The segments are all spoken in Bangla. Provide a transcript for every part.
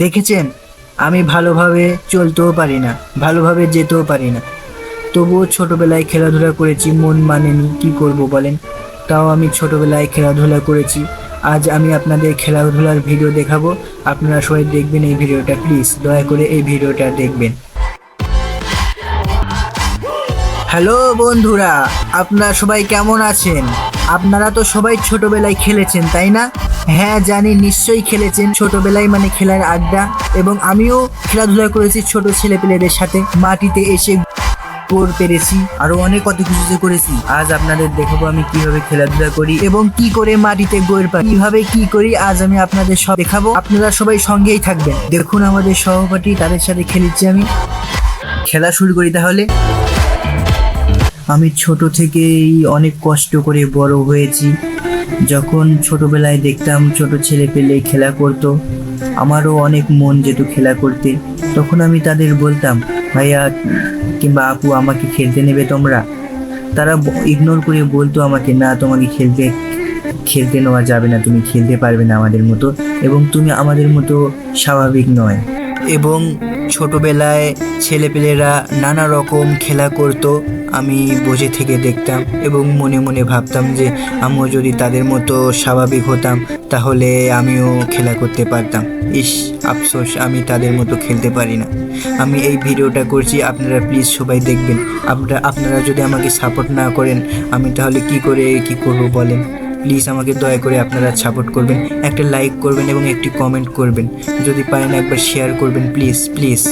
দেখেছেন? আমি ভালোভাবে চলতেও পারি না, ভালোভাবে যেতেও পারি না। তবুও ছোটোবেলায় খেলাধুলা করেছি, মন মানেনি, কি করব বলেন? তাও আমি ছোটোবেলায় খেলাধুলা করেছি। আজ আমি আপনাদের খেলাধুলার ভিডিও দেখাবো। আপনারা সবাই দেখবেন এই ভিডিওটা, প্লিজ দয়া করে এই ভিডিওটা দেখবেন। হ্যালো বন্ধুরা, আপনারা সবাই কেমন আছেন? আপনারা তো সবাই ছোটবেলায় খেলেছেন, তাই না? হ্যাঁ জানি, নিশ্চয়ই খেলেছেন ছোটবেলায় মানে খেলার আড্ডা। এবং আমিও খেলাধুলা করেছি ছোট ছেলেপেলেদের সাথে। মাটিতে এসে গোর পেরেছি, আরও অনেক কত কিছু করেছি। আজ আপনাদের দেখাবো আমি কীভাবে খেলাধুলা করি এবং কি করে মাটিতে গোর পাই। কীভাবে কি করি, আজ আমি আপনাদের সব দেখাবো। আপনারা সবাই সঙ্গেই থাকবেন। দেখুন আমাদের সহপাঠী, তাদের সাথে খেলেছি আমি। খেলা শুরু করি তাহলে। আমি ছোট থেকেই অনেক কষ্ট করে বড় হয়েছি। যখন ছোটবেলায় দেখতাম ছোট ছেলে পেলে খেলা করতো, আমারও অনেক মন যেত খেলা করতে। তখন আমি তাদের বলতাম, ভাইয়া, কিংবা আপু, আমাকে খেলতে নেবে তোমরা? তারা ইগনোর করে বলতো আমাকে, না, তোমাকে খেলতে খেলতে নেওয়া যাবে না, তুমি খেলতে পারবে না আমাদের মতো এবং তুমি আমাদের মতো স্বাভাবিক নয়। এবং ছোটবেলায় ছেলেপেলেরা নানা রকম খেলা করতো। আমি বসে থেকে দেখতাম এবং মনে মনে ভাবতাম যে আমিও যদি তাদের মতো স্বাভাবিক হতাম, তাহলে আমিও খেলা করতে পারতাম। ইস, আফসোস, আমি তাদের মতো খেলতে পারি না। আমি এই ভিডিওটা করছি, আপনারা প্লিজ সবাই দেখবেন। আপনারা আপনারা যদি আমাকে সাপোর্ট না করেন, আমি তাহলে কি করে, কি করব বলেন? প্লিজ আমাকে দয়া করে আপনারা সাপোর্ট করবেন, একটা লাইক করবেন এবং একটি কমেন্ট করবেন। যদি পারেন একবার শেয়ার করবেন প্লিজ প্লিজ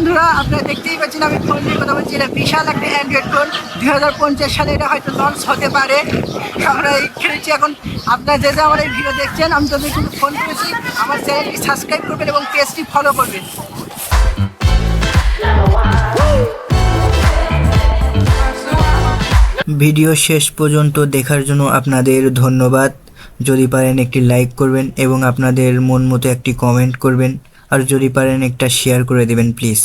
বন্ধুরা, আপনারা দেখতেই পাচ্ছেন আমি ফোন নিয়ে কথা বলছি। এটা বিশাল একটা অ্যান্ড্রয়েড ফোন দু হাজার পঞ্চাশ সালে এটা হয়তো লঞ্চ হতে পারে। আমরা এই খেলেছি এখন। আপনারা যে যে আমার এই ভিডিও দেখছেন, আমি তাদের কিন্তু ফোন করেছি। আমার চ্যানেলটি সাবস্ক্রাইব করবেন এবং পেজটি ফলো করবেন। ভিডিও শেষ পর্যন্ত দেখার জন্য আপনাদের ধন্যবাদ। যদি পারেন একটি লাইক করবেন এবং আপনাদের মন মতো একটি কমেন্ট করবেন। আর যদি পারেন একটা শেয়ার করে দেবেন প্লিজ